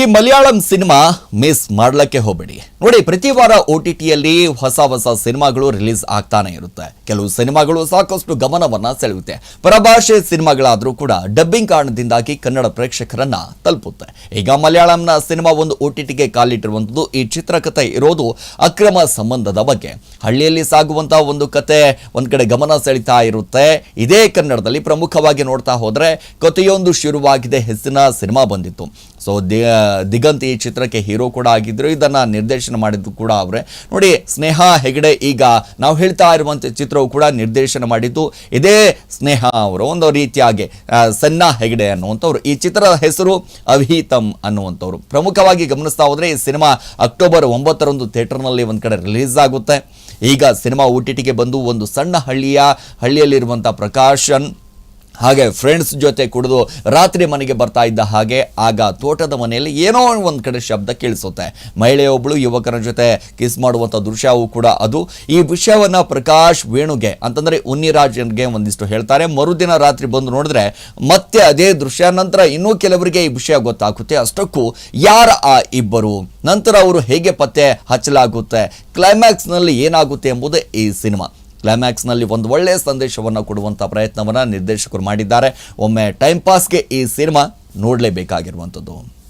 ಈ Malayalam cinema miss ಮಾಡ್ಲಕ್ಕೆ ಹೋಗಬೇಡಿ. ನೋಡಿ, ಪ್ರತಿ ವಾರ ಒ ಟಿ ಟಿಯಲ್ಲಿ ಹೊಸ ಹೊಸ ಸಿನಿಮಾಗಳು ರಿಲೀಸ್ ಆಗ್ತಾನೆ ಇರುತ್ತೆ. ಕೆಲವು ಸಿನಿಮಾಗಳು ಸಾಕಷ್ಟು ಗಮನವನ್ನ ಸೆಳೆಯುತ್ತೆ. ಪರಭಾಷೆ ಸಿನಿಮಾಗಳಾದರೂ ಕೂಡ ಡಬ್ಬಿಂಗ್ ಕಾರಣದಿಂದಾಗಿ ಕನ್ನಡ ಪ್ರೇಕ್ಷಕರನ್ನ ತಲುಪುತ್ತೆ. ಈಗ ಮಲಯಾಳಂನ ಸಿನಿಮಾ ಒಂದು ಒ ಟಿ ಟಿಗೆ ಕಾಲಿಟ್ಟಿರುವಂಥದ್ದು ಈ ಚಿತ್ರಕಥೆ ಇರೋದು ಅಕ್ರಮ ಸಂಬಂಧದ ಬಗ್ಗೆ. ಹಳ್ಳಿಯಲ್ಲಿ ಸಾಗುವಂತಹ ಒಂದು ಕತೆ ಒಂದು ಕಡೆ ಗಮನ ಸೆಳೀತಾ ಇರುತ್ತೆ. ಇದೇ ಕನ್ನಡದಲ್ಲಿ ಪ್ರಮುಖವಾಗಿ ನೋಡ್ತಾ ಹೋದರೆ ಕಥೆಯೊಂದು ಶುರುವಾಗಿದೆ, ಹೆಸರಿನ ಸಿನಿಮಾ ಬಂದಿತ್ತು. ಸೊ ದಿಗಂತ್ ಈ ಚಿತ್ರಕ್ಕೆ ಹೀರೋ ಕೂಡ ಆಗಿದ್ರು. ಇದನ್ನ ನಿರ್ದೇಶನ ಮಾಡಿದ್ದು ಕೂಡ ಅವರೇ. ನೋಡಿ, ಸ್ನೇಹ, ಹೆಗಡೆ, ಈಗ ನಾವು ಹೇಳ್ತಾ ಇರುವಂತ ಚಿತ್ರವು ಕೂಡ ನಿರ್ದೇಶನ ಮಾಡಿದ್ದು. ಇದೇ ಸ್ನೇಹ ಅವರು, ಒಂದು ರೀತಿಯಾಗಿ ಸನ್ನಾ ಹೆಗಡೆ ಅನ್ನುವಂಥವ್ರು. ಈ ಚಿತ್ರದ ಹೆಸರು ಅವಿಹಿತಂ ಅನ್ನುವಂಥವ್ರು. ಪ್ರಮುಖವಾಗಿ ಗಮನಿಸ್ತಾ ಹೋದರೆ, ಈ ಸಿನಿಮಾ ಅಕ್ಟೋಬರ್ ಒಂಬತ್ತರಂದು ಥಿಯೇಟರ್ನಲ್ಲಿ ಒಂದು ಕಡೆ ರಿಲೀಸ್ ಆಗುತ್ತೆ. ಈಗ ಸಿನಿಮಾ ಓ ಟಿ ಬಂದು ಒಂದು ಸಣ್ಣ ಹಳ್ಳಿಯ ಹಳ್ಳಿಯಲ್ಲಿರುವಂಥ ಪ್ರಕಾಶನ್ ಹಾಗೆ ಫ್ರೆಂಡ್ಸ್ ಜೊತೆ ಕುಡಿದು ರಾತ್ರಿ ಮನೆಗೆ ಬರ್ತಾ ಇದ್ದ ಹಾಗೆ ಆಗ ತೋಟದ ಮನೆಯಲ್ಲಿ ಏನೋ ಒಂದು ಕಡೆ ಶಬ್ದ ಕೇಳಿಸುತ್ತೆ. ಮಹಿಳೆಯೊಬ್ಬಳು ಯುವಕರ ಜೊತೆ ಕಿಸ್ ಮಾಡುವಂಥ ದೃಶ್ಯವೂ ಕೂಡ ಅದು. ಈ ವಿಷಯವನ್ನು ಪ್ರಕಾಶ್ ವೇಣುಗೆ, ಅಂತಂದರೆ ಉನ್ನಿರಾಜನ್ಗೆ ಒಂದಿಷ್ಟು ಹೇಳ್ತಾರೆ. ಮರುದಿನ ರಾತ್ರಿ ಬಂದು ನೋಡಿದ್ರೆ ಮತ್ತೆ ಅದೇ ದೃಶ್ಯ, ನಂತರ ಇನ್ನೂ ಕೆಲವರಿಗೆ ಈ ವಿಷಯ ಗೊತ್ತಾಗುತ್ತೆ. ಅಷ್ಟಕ್ಕೂ ಯಾರ ಆ ಇಬ್ಬರು? ನಂತರ ಅವರು ಹೇಗೆ ಪತ್ತೆ ಹಚ್ಚಲಾಗುತ್ತೆ? ಕ್ಲೈಮ್ಯಾಕ್ಸ್ನಲ್ಲಿ ಏನಾಗುತ್ತೆ ಎಂಬುದೇ ಈ ಸಿನಿಮಾ. ಕ್ಲೈಮ್ಯಾಕ್ಸ್ನಲ್ಲಿ ಒಂದು ಒಳ್ಳೆಯ ಸಂದೇಶವನ್ನು ಕೊಡುವಂಥ ಪ್ರಯತ್ನವನ್ನು ನಿರ್ದೇಶಕರು ಮಾಡಿದ್ದಾರೆ. ಒಮ್ಮೆ ಟೈಮ್ ಪಾಸ್ಗೆ ಈ ಸಿನಿಮಾ ನೋಡಲೇಬೇಕಾಗಿರುವಂಥದ್ದು.